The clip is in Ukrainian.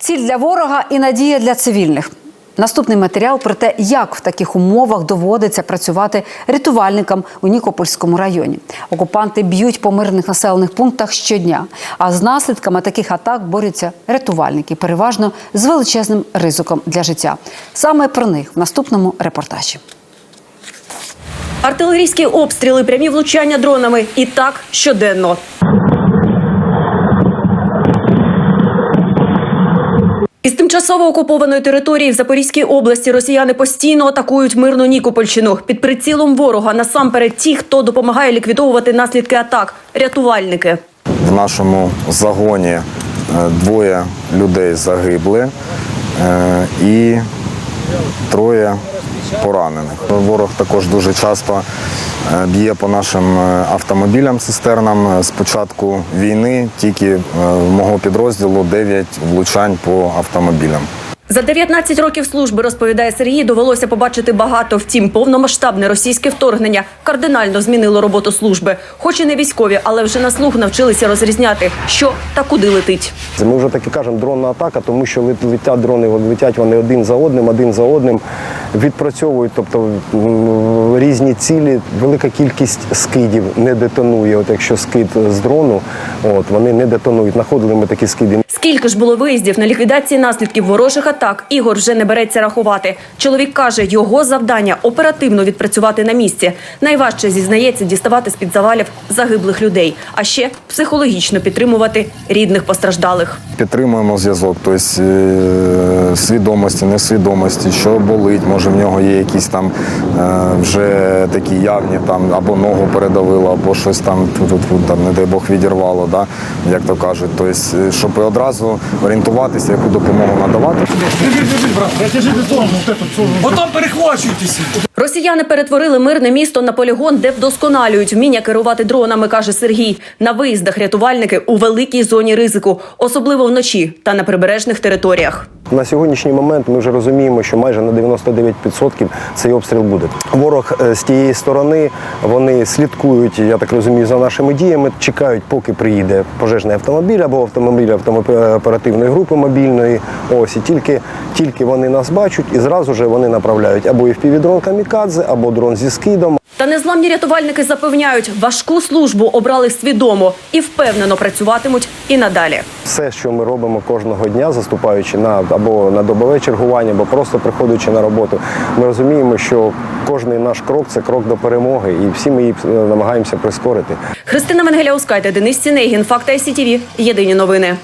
Ціль для ворога і надія для цивільних. Наступний матеріал про те, як в таких умовах доводиться працювати рятувальникам у Нікопольському районі. Окупанти б'ють по мирних населених пунктах щодня. А з наслідками таких атак борються рятувальники, переважно з величезним ризиком для життя. Саме про них в наступному репортажі. Артилерійські обстріли, прямі влучання дронами. І так щоденно. Тимчасово окупованої території в Запорізькій області росіяни постійно атакують мирну Нікопольщину. Під прицілом ворога насамперед ті, хто допомагає ліквідовувати наслідки атак – рятувальники. В нашому загоні е, двоє людей загибли е, і троє поранених. Ворог також дуже часто е, б'є по нашим е, автомобілям цистернам. З початку війни тільки е, в мого підрозділу 9 влучань по автомобілям. За 19 років служби, розповідає Сергій, довелося побачити багато. Втім, повномасштабне російське вторгнення кардинально змінило роботу служби. Хоч і не військові, але вже на слух навчилися розрізняти, що та куди летить. Ми вже так і кажемо дронна атака, тому що лет- летять дрони, летять вони один за одним, один за одним, відпрацьовують, тобто різні цілі. Велика кількість скидів не детонує. От якщо скид з дрону, от вони не детонують. Находили ми такі скиди. Скільки ж було виїздів на ліквідації наслідків ворожих атак, Ігор вже не береться рахувати. Чоловік каже, його завдання оперативно відпрацювати на місці. Найважче зізнається діставати з під завалів загиблих людей, а ще психологічно підтримувати рідних постраждалих. Підтримуємо зв'язок, тобто е, свідомості, несвідомості, що болить, може в нього є якісь там е, вже такі явні, там або ногу передавило, або щось там, там не дай Бог відірвало, да, як то кажуть. Тобто, щоб одразу орієнтуватися, яку допомогу надавати. Потім перехвачуйтеся. Росіяни перетворили мирне місто на полігон, де вдосконалюють вміння керувати дронами, каже Сергій. На виїздах рятувальники у великій зоні ризику, особливо вночі та на прибережних територіях. На сьогоднішній момент ми вже розуміємо, що майже на 99% цей обстріл буде. Ворог е, з тієї сторони вони слідкують, я так розумію, за нашими діями. Чекають, поки приїде пожежний автомобіль або автомобіль автомо- оперативної групи мобільної. Ось і тільки, тільки вони нас бачать, і зразу ж вони направляють або дрон камікадзе, або дрон зі скидом, Та незламні рятувальники запевняють, важку службу обрали свідомо і впевнено працюватимуть і надалі. все, що ми робимо кожного дня, заступаючи на або на добове чергування, або просто приходячи на роботу, ми розуміємо, що кожний наш крок це крок до перемоги, і всі ми її е, намагаємося прискорити. Христина Менгеляускайте, Денис Сінегін, Факти СІТІВІ. Єдині новини.